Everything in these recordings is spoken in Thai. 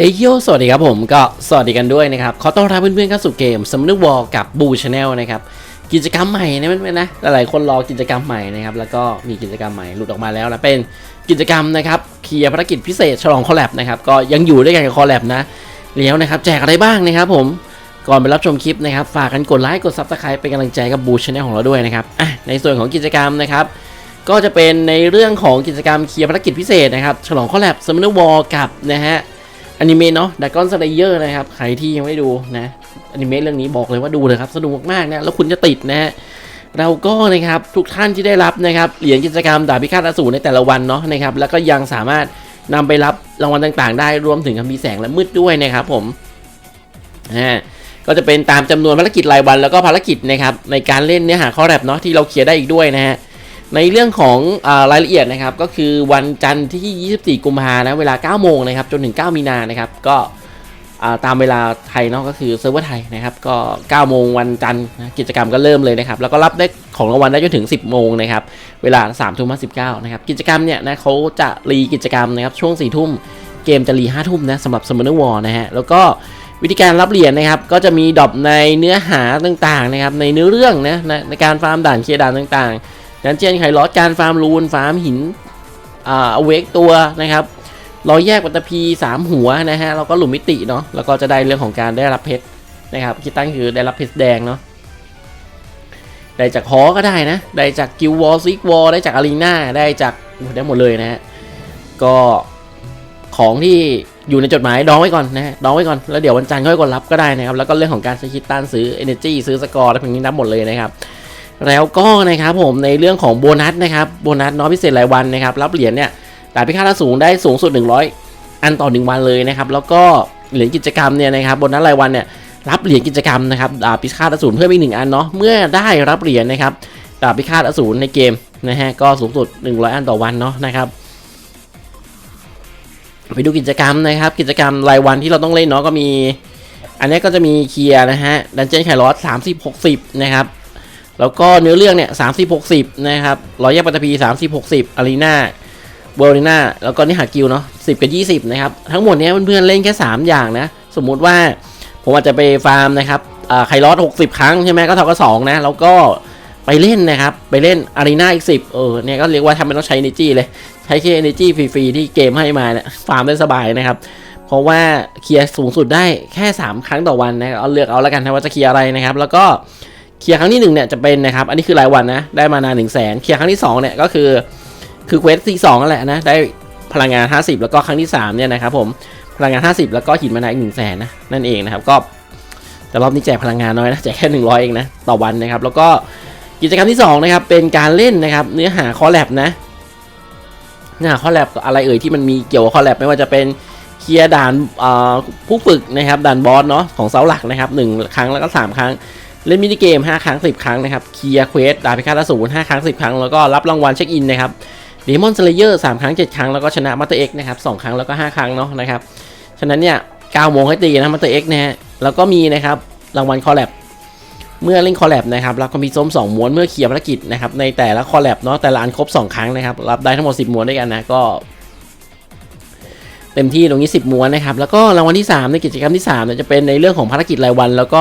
เอยโยสวัสดีครับผมก็สวัสดีกันด้วยนะครับ ขอต้อนรับเพื่อนๆเข้าสู่เกม s u m m o n War กับ Boo Channel นะครับ กิจกรรมใหม่นะเพื่อนๆนะหลายๆคนรอกิจกรรมใหม่นะครับ แล้วก็มีกิจกรรมใหม่หลุดออกมาแล้วนะเป็นกิจกรรมนะครับเคลียร์ภารกิจพิเศษฉลองคอลแลบนะครับก็ยังอยู่ด้วยกันกับคอลแลบนะแล้วนะครับแจกอะไรบ้างนะครับผมก่อนไปรับชมคลิปนะครับฝากกันกดไลค์กด Subscribe เป็นกำลังใจกับ Boo Channel ของเราด้วยนะครับอะในส่วนของกิจกรรมนะครับก็จะเป็นในเรื่องของกิจกรรมเคลียร์ภารกิจพิเศษนะครับฉลองคอลแลบ s u m m o n War กับนะฮะ อนิเมะเนาะดักกอนสไลเยอร์นะครับ ใครที่ยังไม่ดูนะอนิเมะเรื่องนี้บอกเลยว่าดูเลยครับ สนุกมากๆนะแล้วคุณจะติดนะฮะเราก็นะครับทุกท่านที่ได้รับนะครับเหรียญกิจกรรมดาบพิฆาตอสูรในแต่ละวันเนาะนะครับแล้วก็ยังสามารถนำไปรับรางวัลต่างๆ ได้รวมถึงคำมีแสงและมืดด้วยนะครับผมอ่าก็จะเป็นตามจำนวนภารกิจรายวันแล้วก็ภารกิจนะครับในการเล่นเนื้อหาข้อแรปเนาะที่เราเคลียร์ได้อีกด้วยนะฮะ ในเรื่องของอารายละเอียดนะครับก็คือวันจันทร์ที่ 24 กุมภานะเวลา 9 โมงนะครับจนถึง 9 มีนานะครับก็ตามเวลาไทยเนาะก็คือเซิร์ฟเวอร์ไทยนะครับก็ 9 โมงวันจันทร์กิจกรรมก็เริ่มเลยนะครับแล้วก็รับได้ของรางวัลได้จนถึง 10 โมงนะครับเวลา3ทุ่ม59นะครับกิจกรรมเนี่ยนะเขาจะรีกิจกรรมนะครับช่วง 4 ทุ่มเกมจะรี5ทุ่มนะสำหรับ Summoner War นะฮะแล้วก็วิธีการรับเหรียญนะครับ ก็จะมีดรอปในเนื้อหาต่างๆนะครับในเนื้อเรื่องนะนะในการฟาร์มด่านเคลียร์ด่านต่างๆ ดันเจียนไขลอสการฟาร์มรูนฟาร์มหินอ่าเวกตัวนะครับรอแยกปัตตภีสามหัวนะฮะแล้วก็หลุมมิติเนาะแล้วก็จะได้เรื่องของการได้รับเพชรนะครับคิดตั้งคือได้รับเพชรแดงเนาะได้จากฮอก็ได้นะ ได้จากกิลวอลซิกวอลได้จากอารีนาได้จากได้หมดเลยนะฮะก็ของที่อยู่ในจดหมายดองไว้ก่อนนะฮะดองไว้ก่อนแล้วเดี๋ยววันจันทร์ค่อยกดรับก็ได้นะครับแล้วก็เรื่องของการใช้คิดตันซื้อ Energy ซื้อสกอร์อะไรพวกนี้นับหมดเลยนะครับ แล้วก็นะครับผมในเรื่องของโบนัสนะครับโบนัสน้อยพิเศษรายวันนะครับรับเหรียญเนี่ยดาบพิฆาตอสูงได้สูงสุด 100 อันต่อ 1 วันเลยนะครับแล้วก็เหรียญกิจกรรมเนี่ยนะครับโบนัสรายวันเนี่ยรับเหรียญกิจกรรมนะครับดาบพิฆาตอสูรเพิ่มอีกหนึ่งอันเนาะเมื่อได้รับเหรียญนะครับดาบพิฆาตอสูรในเกมนะฮะก็สูงสุด 100 อันต่อวันเนาะนะครับไปดูกิจกรรมนะครับ กิจกรรมรายวันที่เราต้องเล่นเนาะก็มี อันนี้ก็จะมีเคลียร์นะฮะดันเจี้ยนไคลอส30 60นะครับ แล้วก็เนื้อเรื่องเนี่ยสามสิบหกสิบนะครับร้อยแยกปัตตภีสามสิบหกสิบอารีนาเวอร์ลีนาแล้วก็นี่หากิลเนาะสิบกับยี่สิบนะครับ ทั้งหมดเนี้ยเพื่อนๆเล่นแค่สามอย่างนะ สมมุติว่าผมอาจจะไปฟาร์มนะครับอ่าไคลอสหกสิบครั้งใช่ไหมก็เท่ากับสองนะ แล้วก็ไปเล่นนะครับ ไปเล่นอารีนาอีกสิบเออเนี่ยก็เรียกว่าทำไม่ต้องใช้ energy เลย ใช้แค่ energy ฟรีๆที่เกมให้มาเนี่ยฟาร์มได้สบายนะครับ เพราะว่าเคลียร์สูงสุดได้แค่ 3 ครั้งต่อวันนะเอาเลือกเอาแล้วกันนะว่าจะเคลียร์อะไรนะครับ แล้วก็ เคลียร์ครั้งที่1เนี่ยจะเป็นนะครับ อันนี้คือรายวันนะ ได้มานานหนึ่งแสนเคลียร์ครั้งที่2เนี่ยก็คือ คือเควสที่2นั่นแหละนะ ได้พลังงาน 50 แล้วก็ครั้งที่3เนี่ยนะครับผม พลังงาน 50 แล้วก็หินมานาอีกหนึ่งแสนนะ นั่นเองนะครับ ก็ แต่รอบนี้แจกพลังงานน้อยนะ แจกแค่ 100 เองนะ ต่อวันนะครับ แล้วก็กิจกรรมที่2นะครับ เป็นการเล่นนะครับ เนื้อหาคอแลบนะ เนื้อหาคอแลบอะไรเอ่ยที่มันมีเกี่ยวกับคอแลบไม่ว่าจะเป็นเคลียร์ด่านผู้ฝึกนะครับ ด่านบอสเนาะของเสาหลักนะครับหนึ่งครั้งแล้วก็3ครั้ง เล่นมินิเกม 5 ครั้ง 10 ครั้งนะครับเคลียร์เควสดาบพิฆาตอสูร5ครั้ง 10 ครั้ง แล้วก็รับรางวัลเช็คอินนะครับเดมอนสเลเยอร์3ครั้ง 7 ครั้ง แล้วก็ชนะมัตเตอร์เอ็กนะครับ2ครั้งแล้วก็ 5 ครั้งเนาะนะครับฉะนั้นเนี่ย9โมงให้ตีนะมัตเตอร์เอ็กนะฮะแล้วก็มีนะครับรางวัลคอลแลบเมื่อเล่นคอลแลบนะครับแล้วก็มีส้ม2ม้วนเมื่อเคลียร์ภารกิจนะครับในแต่ละคอลแลบเนาะแต่ละอันครบ 2 ครั้งนะครับรับได้ทั้งหมด 10 ม้วนด้วยกันนะก็เต็มที่ตรงนี้ 10 ม้วนนะครับแล้วก็รางวัลที่ 3 ในกิจกรรมที่3เนี่ยจะเป็นในเรื่องของภารกิจรายวัน แล้วก็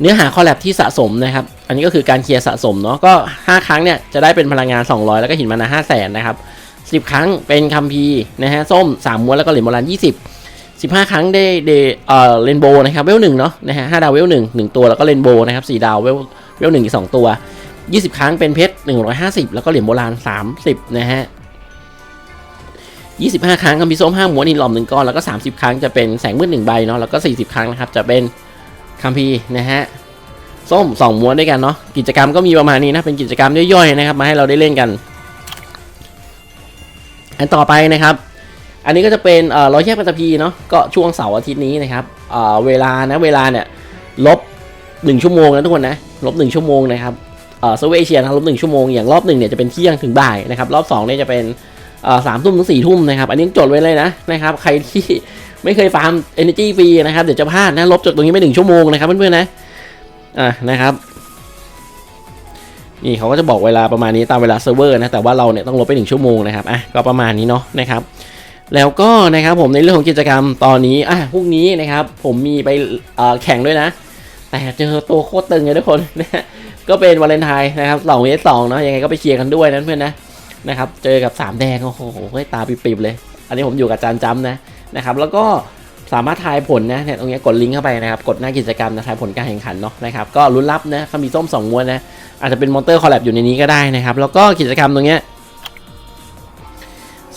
เนื้อหาคอลแลบที่สะสมนะครับ อันนี้ก็คือการเคลียร์สะสมเนาะ ก็ 5 ครั้งเนี่ยจะได้เป็นพลังงาน 200 แล้วก็หินมานา5 0 0 0 0นะครับ 10 ครั้งเป็นคัมภีร์นะฮะส้ม 3 ม้วนแล้วก็เหรียญโบราณ 20 15 ครั้งได้เดเอ่อเรนโบว์นะครับเวลหนึ่งเนาะนะฮะ5ดาวเวลหนึ่งหนึ่งตัวแล้วก็เรนโบว์นะครับ4ดาวเวลเวลหนึ่งอีก2ตัว 20 ครั้งเป็นเพชร 150 แล้วก็เหรียญโบราณ 30 นะฮะ25 ครั้งคัมภีร์ส้ม5หมวนอินหลอม1ก้อนแล้วก็ 30 ครั้งจะเป็นแสงมืด1ใบเนาะแล้วก็ 40 ครั้งนะครับจะเป็น คัมภีร์นะฮะส้ม2ม้วนด้วยกันเนาะกิจกรรมก็มีประมาณนี้นะเป็นกิจกรรมย่อยๆนะครับ มาให้เราได้เล่นกัน อันต่อไปนะครับ อันนี้ก็จะเป็นเออร้อยแยกปัตตภีเนาะก็ช่วงเสาร์อาทิตย์นี้นะครับเออเวลานะเวลาเนี่ยลบ1ชั่วโมงนะทุกคนนะลบ1ชั่วโมงนะครับเออเซเวเชียนะลบ1ชั่วโมงอย่างรอบหนึ่งเนี่ยจะเป็นเที่ยงถึงบ่ายนะครับรอบ2เนี่ยจะเป็นสามทุ่มถึงสี่ทุ่มนะครับ อันนี้จดไว้เลยนะนะครับ ใครที่ไม่เคยฟาร์ม Energy ฟรีนะครับ เดี๋ยวจะพลาดนะ ลบจากตรงนี้ไม่ถึงชั่วโมงนะครับเพื่อนๆนะ อะนะครับ นี่เขาก็จะบอกเวลาประมาณนี้ตามเวลาเซิร์ฟเวอร์นะ แต่ว่าเราเนี่ยต้องลบไปหนึ่งชั่วโมงนะครับ อะ ก็ประมาณนี้เนาะนะครับ แล้วก็นะครับผมในเรื่องของกิจกรรมตอนนี้ อะพรุ่งนี้นะครับ ผมมีไปแข่งด้วยนะ แต่เจอตัวโคตรตึงเลยทุกคนนะก็เป็นวาเลนไทน์นะครับสองเวสสองเนาะ ยังไงก็ไปเชียร์กันด้วยนะเพื่อนนะนะครับ เจอกับสามแดง โอ้โหตาปิบๆเลย อันนี้ผมอยู่กับจานจำนะ นะครับแล้วก็สามารถทายผลนะเนี่ยตรงนี้กดลิงก์เข้าไปนะครับ กดหน้ากิจกรรมนะทายผลการแข่งขันเนาะนะครับก็ลุ้นรับนะเขามีส้มสองม้วนนะอาจจะเป็นมอนเตอร์คอลแลบอยู่ในนี้ก็ได้นะครับ แล้วก็กิจกรรมตรงนี้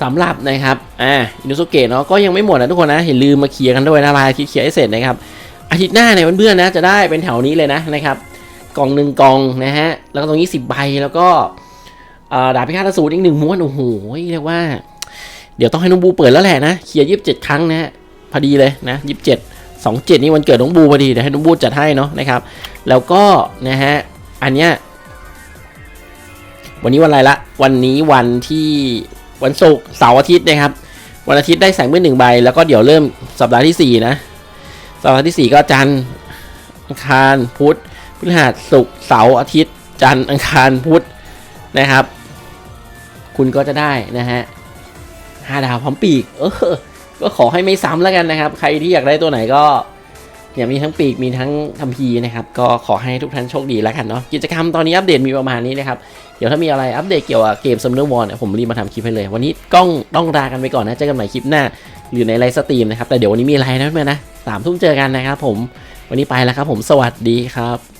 สำหรับนะครับอ่าอินุสุเกะเนาะก็ยังไม่หมดนะทุกคนนะอย่าลืมมาเคลียร์กันด้วยนะรายที่เคลียร์ให้เสร็จนะครับอาทิตย์หน้าเนี่ยเพื่อนๆนะจะได้เป็นแถวนี้เลยนะนะครับกล่องหนึ่งกล่องนะฮะแล้วก็ตรงนี้สิบใบแล้วก็ดาบพิฆาตอสูรอีกหนึ่งม้วนโอ้โหเรียกว่า เดี๋ยวต้องให้น้องบูเปิดแล้วแหละนะเคลียร์ยี่สิบเจ็ดครั้งนะฮะพอดีเลยนะยี่สิบเจ็ดสองเจ็ดนี่วันเกิดน้องบูพอดีเดี๋ยวให้น้องบูจัดให้เนาะนะครับ แล้วก็นะฮะอันเนี้ยวันนี้วันอะไรละ วันนี้วันที่วันศุกร์เสาร์อาทิตย์นะครับ วันอาทิตย์ได้แสงมืดหนึ่งใบ แล้วก็เดี๋ยวเริ่มสัปดาห์ที่สี่นะ สัปดาห์ที่สี่ก็จันทร์อังคารพุธพฤหัสศุกร์เสาร์อาทิตย์ จันทร์อังคารพุธนะครับ คุณก็จะได้นะฮะ ห้าดาวพร้อมปีก เออ ก็ขอให้ไม่ซ้ำแล้วกันนะครับ ใครที่อยากได้ตัวไหนก็เนี่ยมีทั้งปีกมีทั้งคัมภีนะครับ ก็ขอให้ทุกท่านโชคดีแล้วกันเนาะกิจกรรมตอนนี้อัปเดตมีประมาณนี้นะครับ เดี๋ยวถ้ามีอะไรอัปเดตเกี่ยวกับเกมซัมเมอร์วอลเนี่ยผมรีบมาทำคลิปให้เลย วันนี้กล้องต้องลากันไปก่อนนะเจอกันใหม่คลิปหน้า หรือในไลฟ์สตรีมนะครับแต่เดี๋ยววันนี้มีไลฟ์นะเพื่อนนะสามทุ่มเจอกันนะครับผมวันนี้ไปแล้วครับผมสวัสดีครับ